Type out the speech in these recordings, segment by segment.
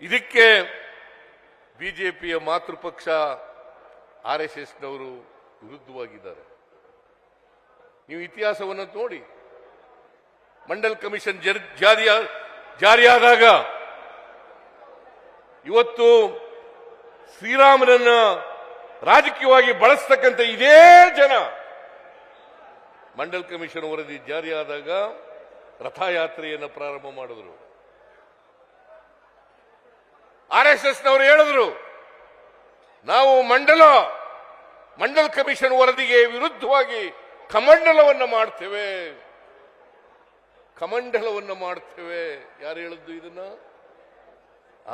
ಇದಕ್ಕೆ ಬಿಜೆಪಿಯ ಮಾತೃಪಕ್ಷ R S ಎಸ್ನವರು ವಿರುದ್ಧವಾಗಿದ್ದಾರೆ. ನೀವು ಇತಿಹಾಸವನ್ನು ನೋಡಿ. ಮಂಡಲ್ ಕಮಿಷನ್ ಜರ್- ಜಾರಿಯ, ಜಾರಿಯಾದಾಗ ಇವತ್ತು ಶ್ರೀರಾಮನನ್ನ ರಾಜಕೀಯವಾಗಿ ಬಳಸ್ತಕ್ಕಂಥ ಇದೇ ಜನ ಮಂಡಲ್ ಕಮಿಷನ್ ವರದಿ ಜಾರಿಯಾದಾಗ ರಥಯಾತ್ರೆಯನ್ನು ಪ್ರಾರಂಭ ಮಾಡಿದ್ರು. ಆರ್ ಎಸ್ ಎಸ್ ನವರು ಹೇಳಿದ್ರು, ನಾವು ಮಂಡಲ, ಮಂಡಲ್ ಕಮಿಷನ್ ವರದಿಗೆ ವಿರುದ್ಧವಾಗಿ ಕಮಂಡಲವನ್ನು ಮಾಡ್ತೇವೆ. ಕಮಂಡಲವನ್ನು ಮಾಡ್ತೇವೆ. ಯಾರು ಹೇಳಿದ್ದು ಇದನ್ನ?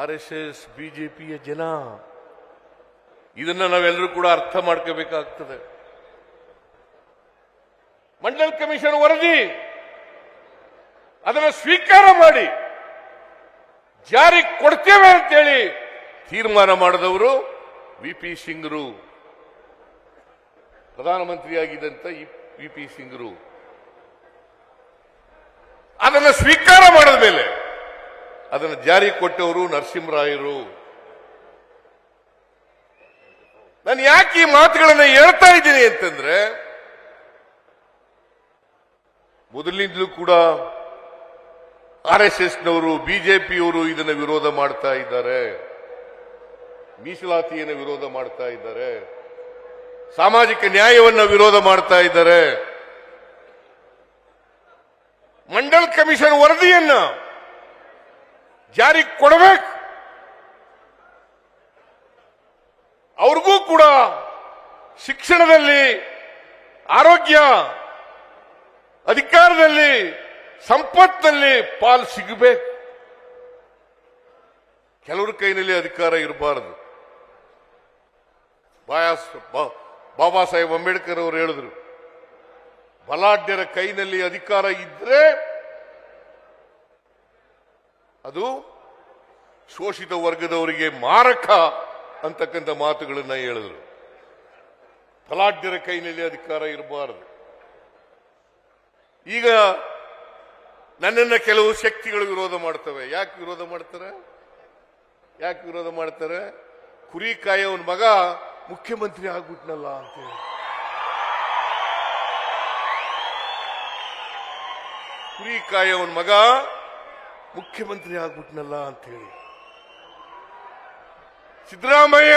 ಆರ್ ಎಸ್ ಎಸ್ ಬಿಜೆಪಿಯ ಜನ. ಇದನ್ನ ನಾವೆಲ್ಲರೂ ಕೂಡ ಅರ್ಥ ಮಾಡ್ಕೋಬೇಕಾಗ್ತದೆ. ಮಂಡಲ್ ಕಮಿಷನ್ ವರದಿ, ಅದನ್ನು ಸ್ವೀಕಾರ ಮಾಡಿ. ಜಾರಿ ಕೊಡ್ತೇವೆ ಅಂತೇಳಿ ತೀರ್ಮಾನ ಮಾಡಿದವರು ವಿ ಪಿ ಸಿಂಗ್ರು. ಪ್ರಧಾನಮಂತ್ರಿಯಾಗಿದ್ದಂತ ವಿ ಪಿ ಸಿಂಗ್ರು. ಅದನ್ನು ಸ್ವೀಕಾರ ಮಾಡಿದ ಮೇಲೆ ಅದನ್ನು ಜಾರಿ ಕೊಟ್ಟವರು ನರಸಿಂಹರಾಯರು. ನಾನು ಯಾಕೆ ಈ ಮಾತುಗಳನ್ನು ಹೇಳ್ತಾ ಇದ್ದೀನಿ ಅಂತಂದ್ರೆ ಮೊದಲಿನಿಂದಲೂ ಕೂಡ ಆರ್ ಎಸ್ ಎಸ್ನವರು ಬಿಜೆಪಿಯವರು ಇದನ್ನ ವಿರೋಧ ಮಾಡ್ತಾ ಇದ್ದಾರೆ. ಮೀಸಲಾತಿಯನ್ನು ವಿರೋಧ ಮಾಡ್ತಾ ಇದ್ದಾರೆ. ಸಾಮಾಜಿಕ ನ್ಯಾಯವನ್ನು ವಿರೋಧ ಮಾಡ್ತಾ ಇದ್ದಾರೆ. ಮಂಡಲ್ ಕಮಿಷನ್ ವರದಿಯನ್ನ ಜಾರಿ ಕೊಡಬೇಕು. ಅವ್ರಿಗೂ ಕೂಡ ಶಿಕ್ಷಣದಲ್ಲಿ, ಆರೋಗ್ಯ ಅಧಿಕಾರದಲ್ಲಿ ಸಂಪತ್ತಿನಲ್ಲಿ ಪಾಲ್ ಸಿಗಬೇಕು. ಕೆಲವರ ಕೈನಲ್ಲಿ ಅಧಿಕಾರ ಇರಬಾರದು. ಬಾಯಾಸ್ ಬಾಬಾ ಸಾಹೇಬ್ ಅಂಬೇಡ್ಕರ್ ಅವರು ಹೇಳಿದ್ರು, ಬಲಾಢ್ಯರ ಕೈನಲ್ಲಿ ಅಧಿಕಾರ ಇದ್ರೆ ಅದು ಶೋಷಿತ ವರ್ಗದವರಿಗೆ ಮಾರಕ ಅಂತಕ್ಕಂಥ ಮಾತುಗಳನ್ನ ಹೇಳಿದ್ರು. ಬಲಾಢ್ಯರ ಕೈನಲ್ಲಿ ಅಧಿಕಾರ ಇರಬಾರದು. ಈಗ ನನ್ನನ್ನ ಕೆಲವು ಶಕ್ತಿಗಳು ವಿರೋಧ ಮಾಡ್ತವೆ. ಯಾಕೆ ವಿರೋಧ ಮಾಡ್ತಾರೆ? ಯಾಕೆ ವಿರೋಧ ಮಾಡ್ತಾರೆ? ಕುರಿ ಕಾಯವನ ಮಗ ಮುಖ್ಯಮಂತ್ರಿ ಆಗ್ಬಿಟ್ನಲ್ಲ ಅಂತೇಳಿ ಕುರಿ ಕಾಯವನ ಮಗ ಮುಖ್ಯಮಂತ್ರಿ ಆಗ್ಬಿಟ್ನಲ್ಲ ಅಂತೇಳಿ ಸಿದ್ದರಾಮಯ್ಯ,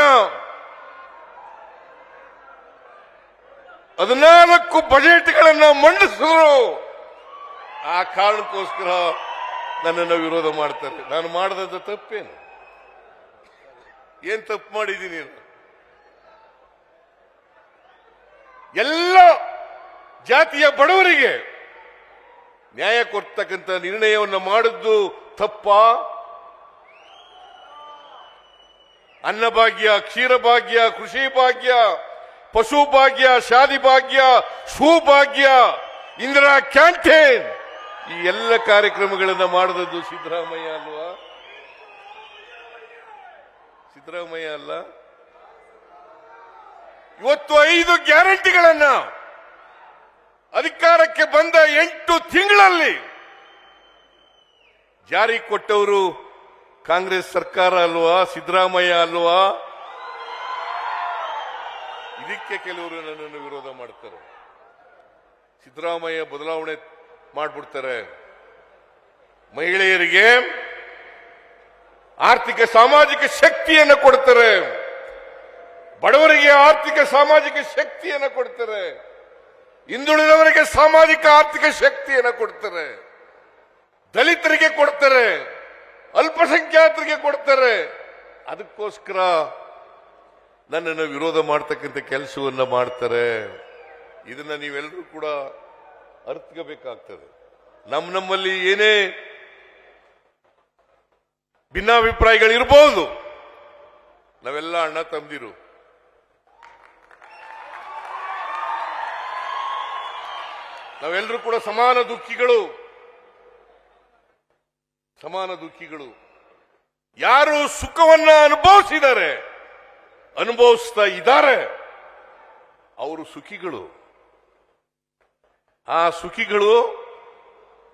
ಹದಿನಾಲ್ಕು ಬಜೆಟ್ಗಳನ್ನ ಮಂಡಿಸಿದ್ರು ಆ ಕಾರಣಕ್ಕೋಸ್ಕರ ನನ್ನನ್ನು ವಿರೋಧ ಮಾಡ್ತಾರೆ. ನಾನು ಮಾಡದ ತಪ್ಪೇನು? ಏನ್ ತಪ್ಪು ಮಾಡಿದ್ದೀನಿ? ಎಲ್ಲ ಜಾತಿಯ ಬಡವರಿಗೆ ನ್ಯಾಯ ಕೊಡ್ತಕ್ಕಂಥ ನಿರ್ಣಯವನ್ನು ಮಾಡಿದ್ದು ತಪ್ಪ? ಅನ್ನಭಾಗ್ಯ, ಕ್ಷೀರಭಾಗ್ಯ, ಕೃಷಿ ಭಾಗ್ಯ, ಪಶು ಭಾಗ್ಯ, ಶಾದಿ ಭಾಗ್ಯ ಸುಭಾಗ್ಯ ಇಂದಿರಾ ಕ್ಯಾಂಟೀನ್. ಈ ಎಲ್ಲ ಕಾರ್ಯಕ್ರಮಗಳನ್ನ ಮಾಡಿದದ್ದು ಸಿದ್ದರಾಮಯ್ಯ ಅಲ್ವಾ? ಸಿದ್ದರಾಮಯ್ಯ ಅಲ್ಲ? ಇವತ್ತು ಐದು ಗ್ಯಾರಂಟಿಗಳನ್ನ ಅಧಿಕಾರಕ್ಕೆ ಬಂದ ಎಂಟು ತಿಂಗಳಲ್ಲಿ ಜಾರಿ ಕೊಟ್ಟವರು ಕಾಂಗ್ರೆಸ್ ಸರ್ಕಾರ ಅಲ್ವಾ, ಸಿದ್ದರಾಮಯ್ಯ ಅಲ್ವಾ? ಇದಕ್ಕೆ ಕೆಲವರು ನನ್ನನ್ನು ವಿರೋಧ ಮಾಡ್ತಾರೆ. ಸಿದ್ದರಾಮಯ್ಯ ಬದಲಾವಣೆ ಮಾಡ್ಬಿಡ್ತಾರೆ. ಮಹಿಳೆಯರಿಗೆ ಆರ್ಥಿಕ ಸಾಮಾಜಿಕ ಶಕ್ತಿಯನ್ನು ಕೊಡ್ತಾರೆ. ಬಡವರಿಗೆ ಆರ್ಥಿಕ ಸಾಮಾಜಿಕ ಶಕ್ತಿಯನ್ನು ಕೊಡ್ತಾರೆ. ಹಿಂದುಳಿದವರಿಗೆ ಸಾಮಾಜಿಕ ಆರ್ಥಿಕ ಶಕ್ತಿಯನ್ನು ಕೊಡ್ತಾರೆ. ದಲಿತರಿಗೆ ಕೊಡ್ತಾರೆ. ಅಲ್ಪಸಂಖ್ಯಾತರಿಗೆ ಕೊಡ್ತಾರೆ. ಅದಕ್ಕೋಸ್ಕರ ನನ್ನನ್ನು ವಿರೋಧ ಮಾಡ್ತಕ್ಕಂಥ ಕೆಲಸವನ್ನ ಮಾಡ್ತಾರೆ. ಇದನ್ನ ನೀವೆಲ್ಲರೂ ಕೂಡ ಅರ್ಥಬೇಕಾಗ್ತದೆ ನಮ್ಮ ನಮ್ಮಲ್ಲಿ ಏನೇ ಭಿನ್ನಾಭಿಪ್ರಾಯಗಳಿರ್ಬೋದು, ನಾವೆಲ್ಲ ಅಣ್ಣ ತಂದಿರು ನಾವೆಲ್ಲರೂ ಕೂಡ ಸಮಾನ ದುಃಖಿಗಳು. ಸಮಾನ ದುಃಖಿಗಳು. ಯಾರು ಸುಖವನ್ನ ಅನುಭವಿಸಿದ್ದಾರೆ ಅನುಭವಿಸ್ತಾ ಇದ್ದಾರೆ, ಅವರು ಸುಖಿಗಳು. ಆ ಸುಖಿಗಳು